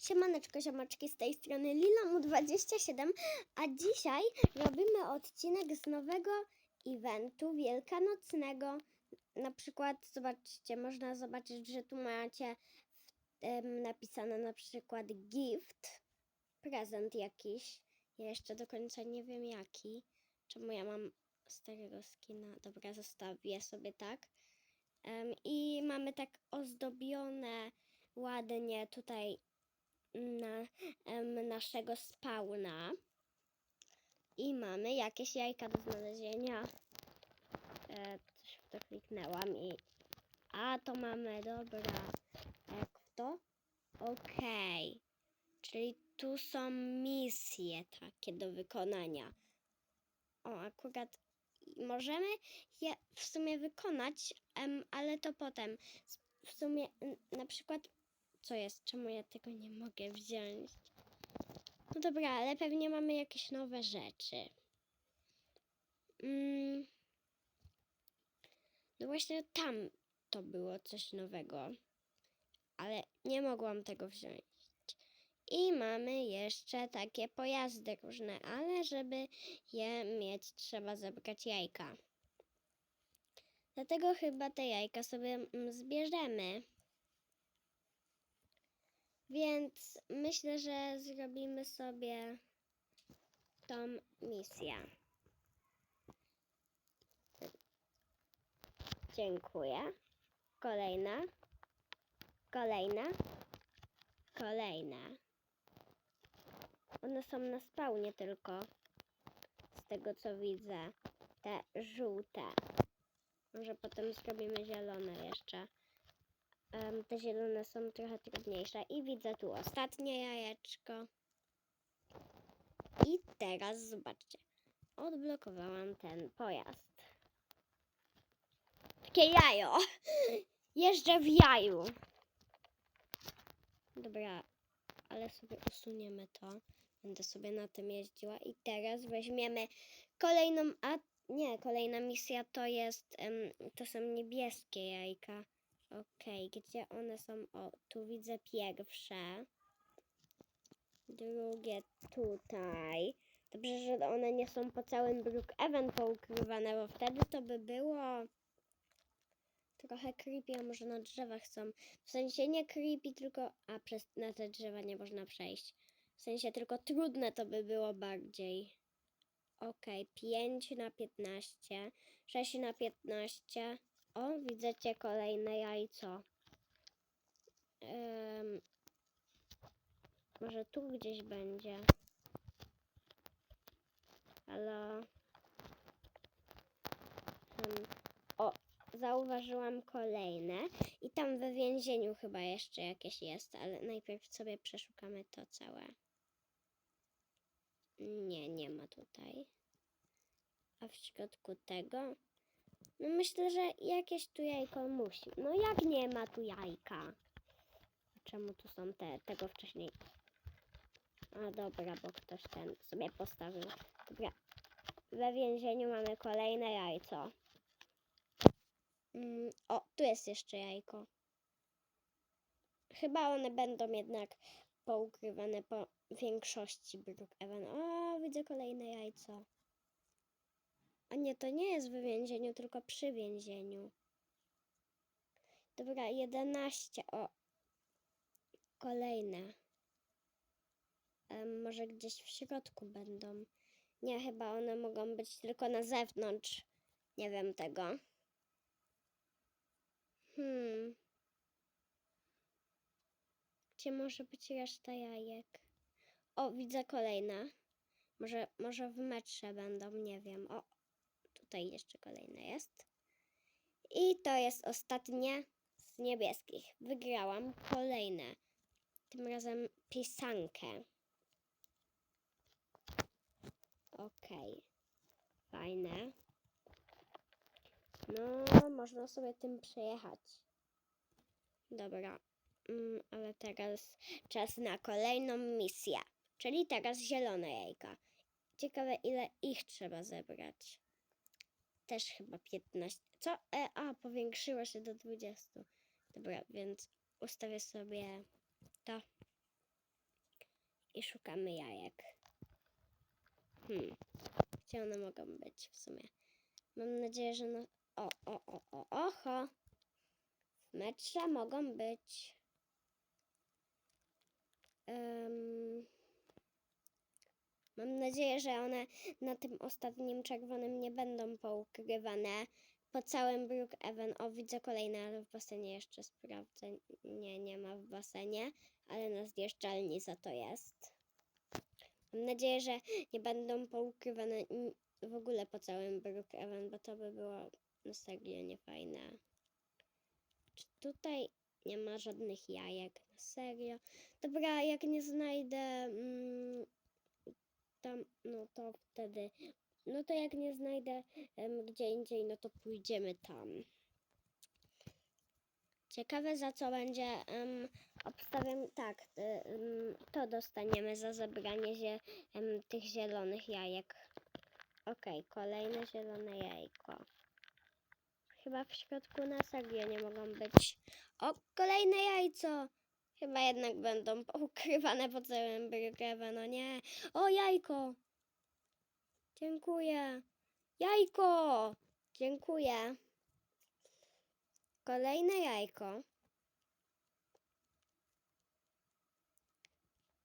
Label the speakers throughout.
Speaker 1: Siemaneczko, ziomeczki, z tej strony Lilamu27, a dzisiaj robimy odcinek z nowego eventu wielkanocnego. Na przykład, zobaczcie, można zobaczyć, że tu macie napisane na przykład gift, prezent jakiś. Ja jeszcze do końca nie wiem jaki. Czemu ja mam starego skina? Dobra, zostawię sobie tak. Em, I mamy tak ozdobione ładnie tutaj na em, naszego spawna. I mamy jakieś jajka do znalezienia. E, coś w to kliknęłam i... A, to mamy, dobra. Jak to? Okej. Czyli tu są misje takie do wykonania. O, akurat możemy je w sumie wykonać, em, ale to potem. W sumie na przykład co jest? Czemu ja tego nie mogę wziąć? No dobra, ale pewnie mamy jakieś nowe rzeczy. Mm. No właśnie tam to było coś nowego, ale nie mogłam tego wziąć. I mamy jeszcze takie pojazdy różne, ale żeby je mieć, trzeba zebrać jajka. Dlatego chyba te jajka sobie mm, zbierzemy. Więc myślę, że zrobimy sobie tą misję. Dziękuję. Kolejna. Kolejna. Kolejna. One są na spawnie tylko. Z tego co widzę. Te żółte. Może potem zrobimy zielone jeszcze. Zielone są trochę trudniejsze. I widzę tu ostatnie jajeczko. I teraz zobaczcie. Odblokowałam ten pojazd. Takie jajo. Jeżdżę w jaju. Dobra, ale sobie usuniemy to. Będę sobie na tym jeździła. I teraz weźmiemy kolejną, a nie, kolejna misja to jest, to są niebieskie jajka. Okej, gdzie one są? O, tu widzę pierwsze. Drugie tutaj. Dobrze, że one nie są po całym Brookhaven poukrywane, bo wtedy to by było trochę creepy, a może na drzewach są. W sensie nie creepy, tylko... A, przez, na te drzewa nie można przejść. W sensie tylko trudne to by było bardziej. Okej, 5 na 15, 6 na 15. O, widzicie kolejne jajco. Em, może tu gdzieś będzie. Halo. Em, o, zauważyłam kolejne. I tam we więzieniu chyba jeszcze jakieś jest, ale najpierw sobie przeszukamy to całe. Nie, nie ma tutaj. A w środku tego? No myślę, że jakieś tu jajko musi. No jak nie ma tu jajka? Czemu tu są te, tego wcześniej? A dobra, bo ktoś ten sobie postawił. Dobra. We więzieniu mamy kolejne jajco. Mm, o, tu jest jeszcze jajko. Chyba one będą jednak poukrywane po większości Brookhaven. O, widzę kolejne jajco. A nie, to nie jest w więzieniu, tylko przy więzieniu. Dobra, 11. O, kolejne. Em, może gdzieś w środku będą. Nie, chyba one mogą być tylko na zewnątrz. Nie wiem tego. Hmm. Gdzie może być reszta jajek? O, widzę kolejne. Może, może w metrze będą, nie wiem. O, tutaj jeszcze kolejne jest. I to jest ostatnie z niebieskich. Wygrałam kolejne. Tym razem pisankę. Okej. Fajne. No, można sobie tym przejechać. Dobra. Mm, ale teraz czas na kolejną misję. Czyli teraz zielone jajka. Ciekawe, ile ich trzeba zebrać. Też chyba 15. Co? E, a, powiększyło się do 20. Dobra, więc ustawię sobie to. I szukamy jajek. Hmm. Gdzie one mogą być w sumie? Mam nadzieję, że no... O, o, o, o, oho! W metrze mogą być. Em, mam nadzieję, że one na tym ostatnim czerwonym nie będą poukrywane po całym Brookhaven. O, widzę kolejne, ale w basenie jeszcze sprawdzę. Nie, nie ma w basenie, ale na zjeżdżalni za to jest. Mam nadzieję, że nie będą poukrywane w ogóle po całym Brookhaven, bo to by było serio niefajne. Czy tutaj nie ma żadnych jajek? Na serio? Dobra, jak nie znajdę mm, tam, no to wtedy, no to jak nie znajdę gdzie indziej, no to pójdziemy tam. Ciekawe za co będzie em, obstawiam, tak, em, to dostaniemy za zebranie zie, em, tych zielonych jajek. Okej, kolejne zielone jajko. Chyba w środku na nie mogą być. O, kolejne jajco! Chyba jednak będą ukrywane po całym Brookhaven, no nie. O, jajko! Dziękuję. Jajko! Dziękuję. Kolejne jajko.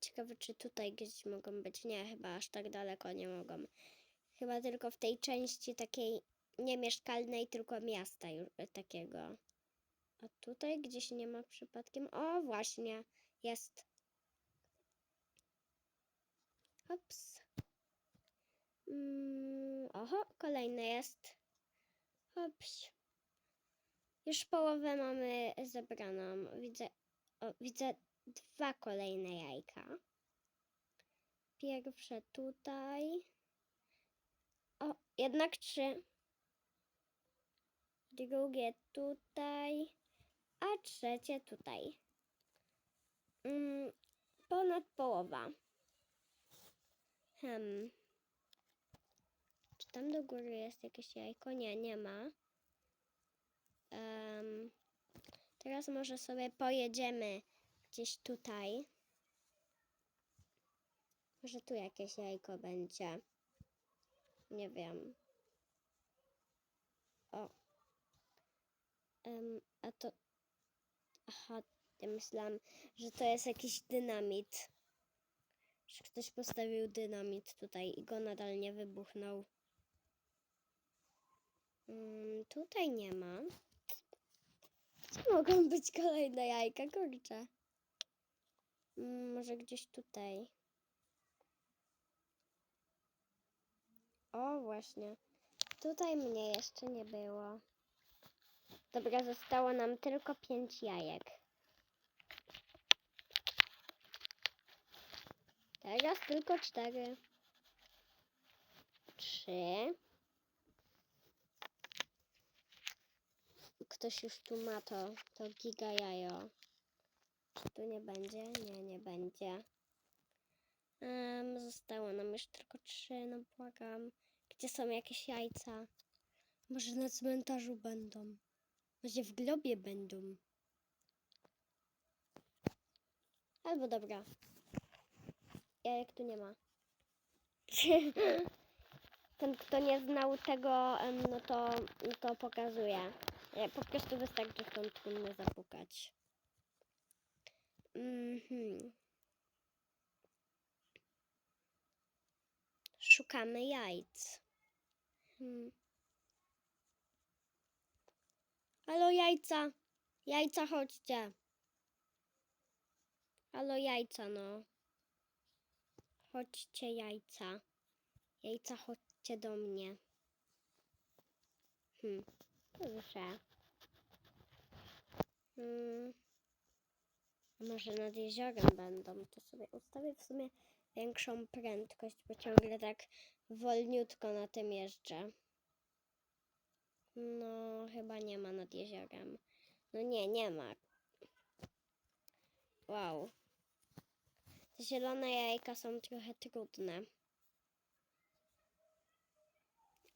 Speaker 1: Ciekawe, czy tutaj gdzieś mogą być. Nie, chyba aż tak daleko nie mogą. Chyba tylko w tej części takiej niemieszkalnej, tylko miasta już takiego. A tutaj gdzieś nie ma przypadkiem. O, właśnie, jest. Hops. Mm, oho, kolejne jest. Hops. Już połowę mamy zebraną. Widzę, o, widzę dwa kolejne jajka. Pierwsze tutaj. O, jednak trzy. Drugie tutaj. A trzecie tutaj. Mm, ponad połowa. Hmm. Czy tam do góry jest jakieś jajko? Nie, nie ma. Em, teraz może sobie pojedziemy gdzieś tutaj. Może tu jakieś jajko będzie. Nie wiem. O. Em, a to. Aha, ja myślałam, że to jest jakiś dynamit. Że ktoś postawił dynamit tutaj i go nadal nie wybuchnął. Mm, tutaj nie ma. Gdzie mogą być kolejne jajka? Kurczę. Mm, może gdzieś tutaj. O, właśnie. Tutaj mnie jeszcze nie było. Dobra, zostało nam tylko pięć jajek. Teraz tylko cztery. Trzy. Ktoś już tu ma to, to giga jajo. Czy tu nie będzie? Nie, nie będzie. Em, zostało nam już tylko trzy, no błagam. Gdzie są jakieś jajca? Może na cmentarzu będą. Może w globie będą. Albo dobra. Jajek tu nie ma. Ten, kto nie znał tego, no to, to pokazuje. Po prostu wystarczy w tą trumnę zapukać. Mhm. Szukamy jajc. Hmm. Halo jajca. Jajca chodźcie. Halo jajca no. Chodźcie jajca. Jajca chodźcie do mnie. Hmm. Dobrze. Hmm. Może nad jeziorem będą, to sobie ustawię w sumie większą prędkość, bo ciągle tak wolniutko na tym jeżdżę. No, chyba nie ma nad jeziorem. No nie, nie ma. Wow. Te zielone jajka są trochę trudne.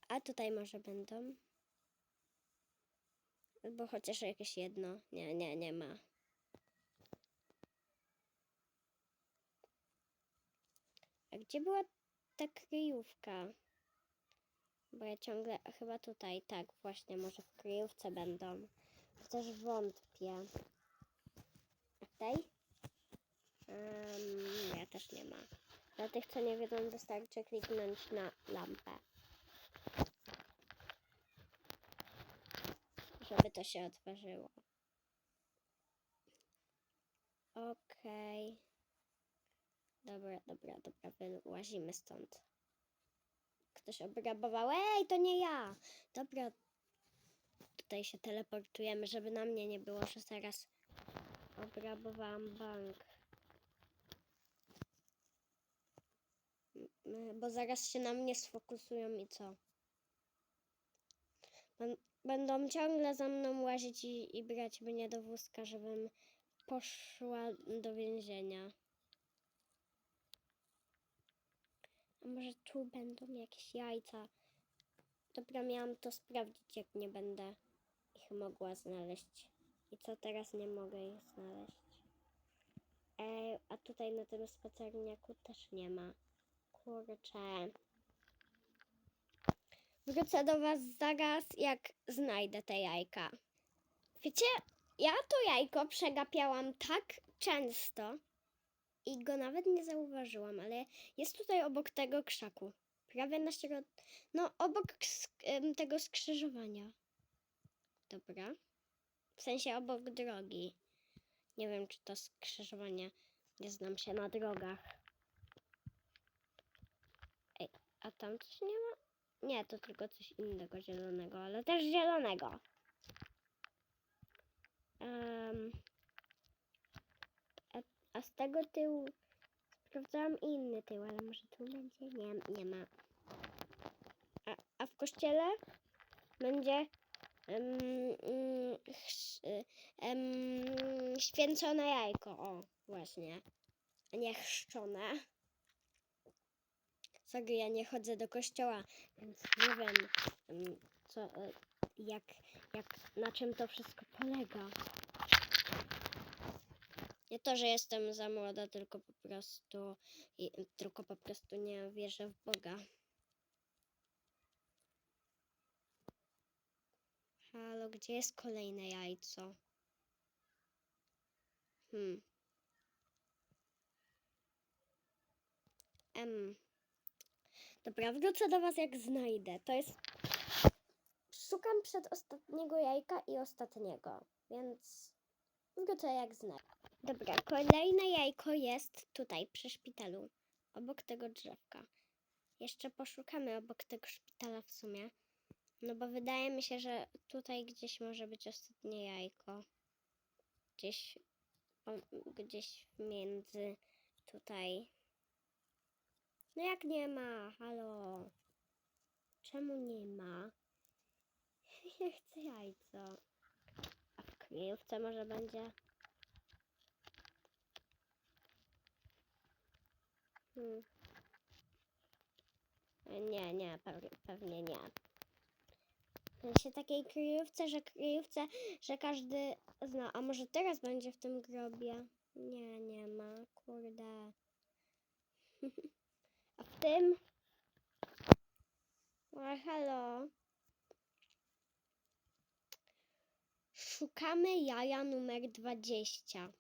Speaker 1: A tutaj może będą. Albo chociaż jakieś jedno. Nie, nie, nie ma. Gdzie była ta kryjówka? Bo ja ciągle chyba tutaj, tak, właśnie, może w kryjówce będą. Chociaż wątpię. A tej? Um, nie, też nie ma. Dla tych, co nie wiedzą, wystarczy kliknąć na lampę. Żeby to się otworzyło. Okej. Dobra, dobra, dobra, wyłazimy stąd. Ktoś obrabował. Ej, to nie ja! Dobra. Tutaj się teleportujemy, żeby na mnie nie było, że zaraz obrabowałam bank. Bo zaraz się na mnie sfokusują i co? Bę- Będą ciągle za mną łazić i, i brać mnie do wózka, żebym poszła do więzienia. A może tu będą jakieś jajca? Dobra, miałam to sprawdzić, jak nie będę ich mogła znaleźć. I co teraz nie mogę ich znaleźć? E, a tutaj na tym spacerniaku też nie ma. Kurczę. Wrócę do was zaraz, jak znajdę te jajka. Wiecie, ja to jajko przegapiałam tak często i go nawet nie zauważyłam, ale jest tutaj obok tego krzaku. Prawie na środ... No, obok tego skrzyżowania. Dobra. W sensie obok drogi. Nie wiem, czy to skrzyżowanie. Nie znam się na drogach. Ej, a tam coś nie ma? Nie, to tylko coś innego zielonego, ale też zielonego. Em, a, z tego tyłu sprawdzałam inny tył, ale może tu będzie? Nie, nie ma. A, a w kościele będzie y, em, święcone jajko. O, właśnie. A nie chrzczone. Sorry, ja nie chodzę do kościoła, więc nie wiem, em, co, e, jak, jak, na czym to wszystko polega. Nie to, że jestem za młoda, tylko po prostu, i, tylko po prostu nie wierzę w Boga. Halo, gdzie jest kolejne jajco? Hmm. Em. Dobra, wrócę do was jak znajdę. To jest... Szukam przedostatniego jajka i ostatniego, więc wrócę jak znajdę. Dobra, kolejne jajko jest tutaj przy szpitalu, obok tego drzewka. Jeszcze poszukamy obok tego szpitala w sumie. No bo wydaje mi się, że tutaj gdzieś może być ostatnie jajko. Gdzieś, gdzieś między tutaj. No jak nie ma? Halo? Czemu nie ma? Ja chcę jajco. A w kryjówce może będzie? Hmm. Nie, nie, pewnie, nie. W sensie takiej kryjówce, że kryjówce, że każdy zna. A może teraz będzie w tym grobie? Nie, nie ma. Kurde. A w tym? O, halo. Szukamy jaja numer 20.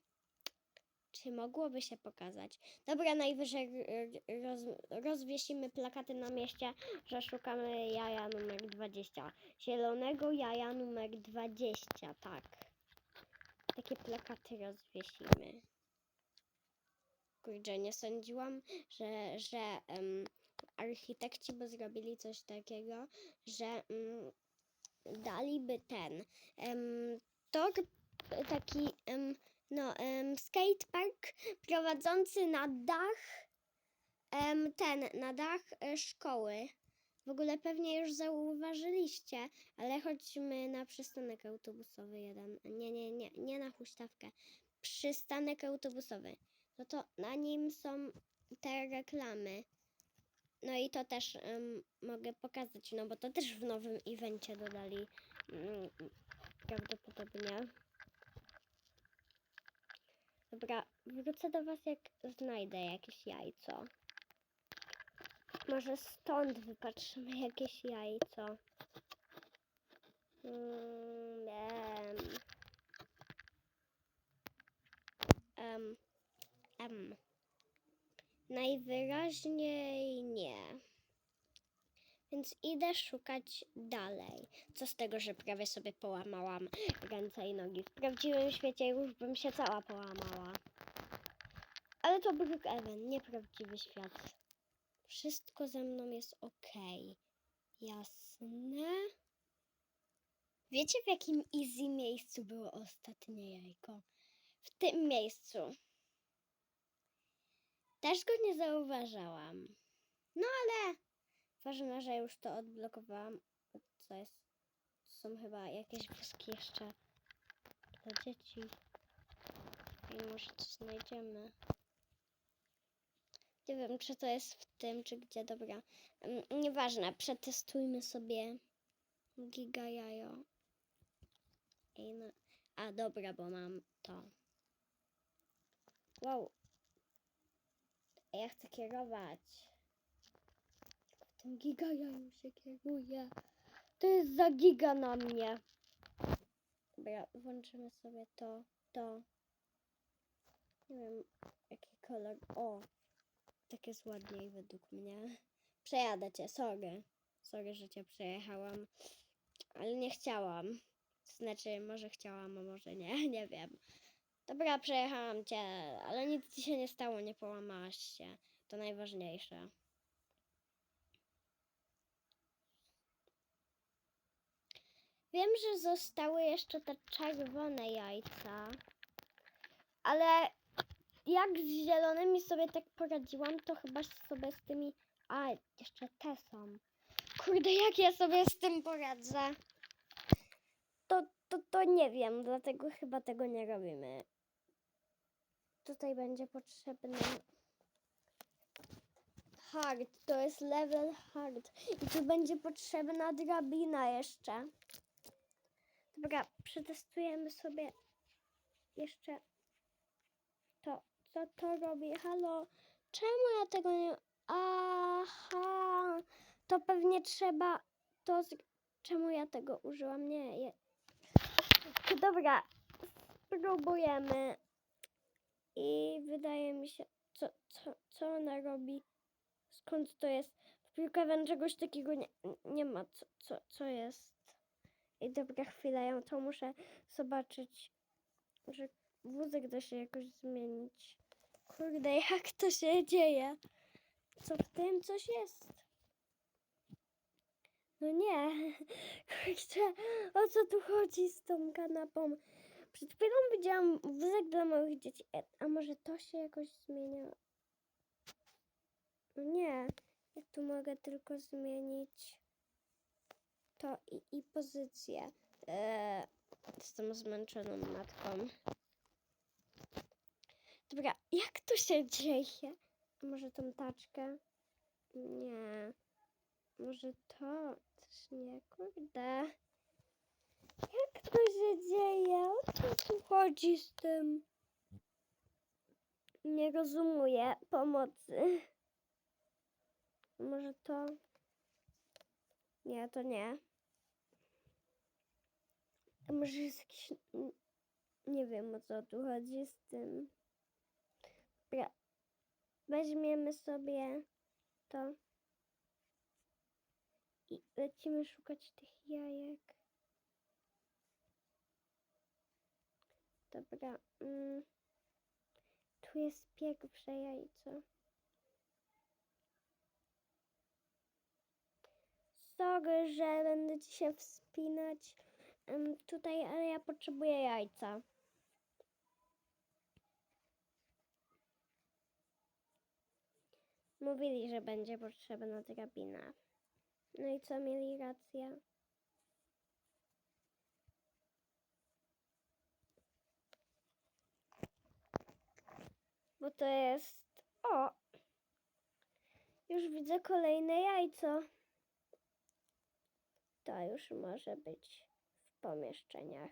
Speaker 1: Czy mogłoby się pokazać? Dobra, najwyżej roz, rozwiesimy plakaty na mieście, że szukamy jaja numer 20. Zielonego jaja numer 20, tak. Takie plakaty rozwiesimy. Kurczę, nie sądziłam, że, że em, architekci by zrobili coś takiego, że mm, daliby ten em, tor taki em, no em, skatepark prowadzący na dach em, ten na dach e, szkoły. W ogóle pewnie już zauważyliście, ale chodźmy na przystanek autobusowy jeden. Nie, nie, nie, nie na huśtawkę. Przystanek autobusowy. No to na nim są te reklamy. No i to też em, mogę pokazać, no bo to też w nowym evencie dodali mm, prawdopodobnie. Dobra, wrócę do was jak znajdę jakieś jajco. Może stąd wypatrzymy jakieś jajco. Mm, em. Em, em. Najwyraźniej nie. Więc idę szukać dalej. Co z tego, że prawie sobie połamałam ręce i nogi. W prawdziwym świecie już bym się cała połamała. Ale to Brookhaven, nieprawdziwy świat. Wszystko ze mną jest okej. Jasne? Wiecie, w jakim easy miejscu było ostatnie jajko? W tym miejscu. Też go nie zauważałam. No ale ważne, że już to odblokowałam. Co jest? Są chyba jakieś wózki jeszcze dla dzieci. I może coś znajdziemy. Nie wiem, czy to jest w tym, czy gdzie. Dobra. Nieważne, przetestujmy sobie giga jajo. A, dobra, bo mam to. Wow. Ja chcę kierować. Tym giga jaju się kieruje. To jest za giga na mnie. Dobra, włączymy sobie to, to. Nie wiem, jaki kolor. O, tak jest ładniej według mnie. Przejadę cię, sorry. Sorry, że cię przejechałam. Ale nie chciałam. Znaczy, może chciałam, a może nie, nie wiem. Dobra, przejechałam cię, ale nic ci się nie stało, nie połamałaś się. To najważniejsze. Wiem, że zostały jeszcze te czerwone jajca, ale jak z zielonymi sobie tak poradziłam, to chyba sobie z tymi... A, jeszcze te są. Kurde, jak ja sobie z tym poradzę? To, to, to nie wiem, dlatego chyba tego nie robimy. Tutaj będzie potrzebny hard, to jest level hard. I tu będzie potrzebna drabina jeszcze. Dobra, przetestujemy sobie jeszcze to. Co to robi? Halo? Czemu ja tego nie... Aha! To pewnie trzeba to... Z... Czemu ja tego użyłam? Nie, je... Dobra, spróbujemy. I wydaje mi się... Co, co, co ona robi? Skąd to jest? W Brookhaven czegoś takiego nie, nie ma. Co, co, co jest? I dobra, chwila, ja to muszę zobaczyć, że wózek da się jakoś zmienić. Kurde, jak to się dzieje? Co w tym coś jest? No nie. Kurczę, o co tu chodzi z tą kanapą? Przed chwilą widziałam wózek dla małych dzieci. E, A może to się jakoś zmienia? No nie. Ja tu mogę tylko zmienić to i, i pozycję. Eee, jestem zmęczoną matką. Dobra, jak to się dzieje? Może tą taczkę? Nie. Może to? Też nie, kurde. Jak to się dzieje? O co tu chodzi z tym? Nie rozumuję pomocy. Może to? Nie, to nie. A może jest jakiś... Nie wiem o co tu chodzi z tym. Dobra. Weźmiemy sobie to. I lecimy szukać tych jajek. Dobra. Mm. Tu jest pierwsze jajco. Sorry, że będę ci się wspinać tutaj, ale ja potrzebuję jajca. Mówili, że będzie potrzebna drabina. No i co, mieli rację? Bo to jest... O! Już widzę kolejne jajco. To już może być pomieszczeniach.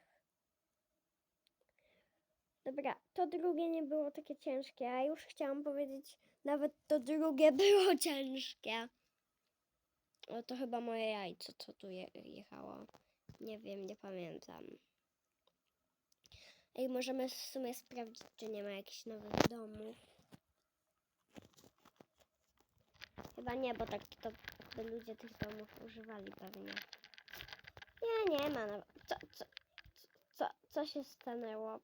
Speaker 1: Dobra, to drugie nie było takie ciężkie, a już chciałam powiedzieć, nawet to drugie było ciężkie. O, to chyba moje jajco, co tu je, jechało. Nie wiem, nie pamiętam. Ej, możemy w sumie sprawdzić, czy nie ma jakichś nowych domów. Chyba nie, bo tak to by ludzie tych domów używali pewnie. Nie, nie ma. No. Co, co, co, co się stanęło?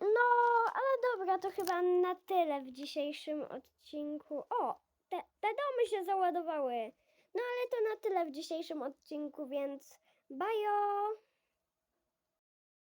Speaker 1: No, ale dobra, to chyba na tyle w dzisiejszym odcinku. O, te, te domy się załadowały. No ale to na tyle w dzisiejszym odcinku, więc bajo!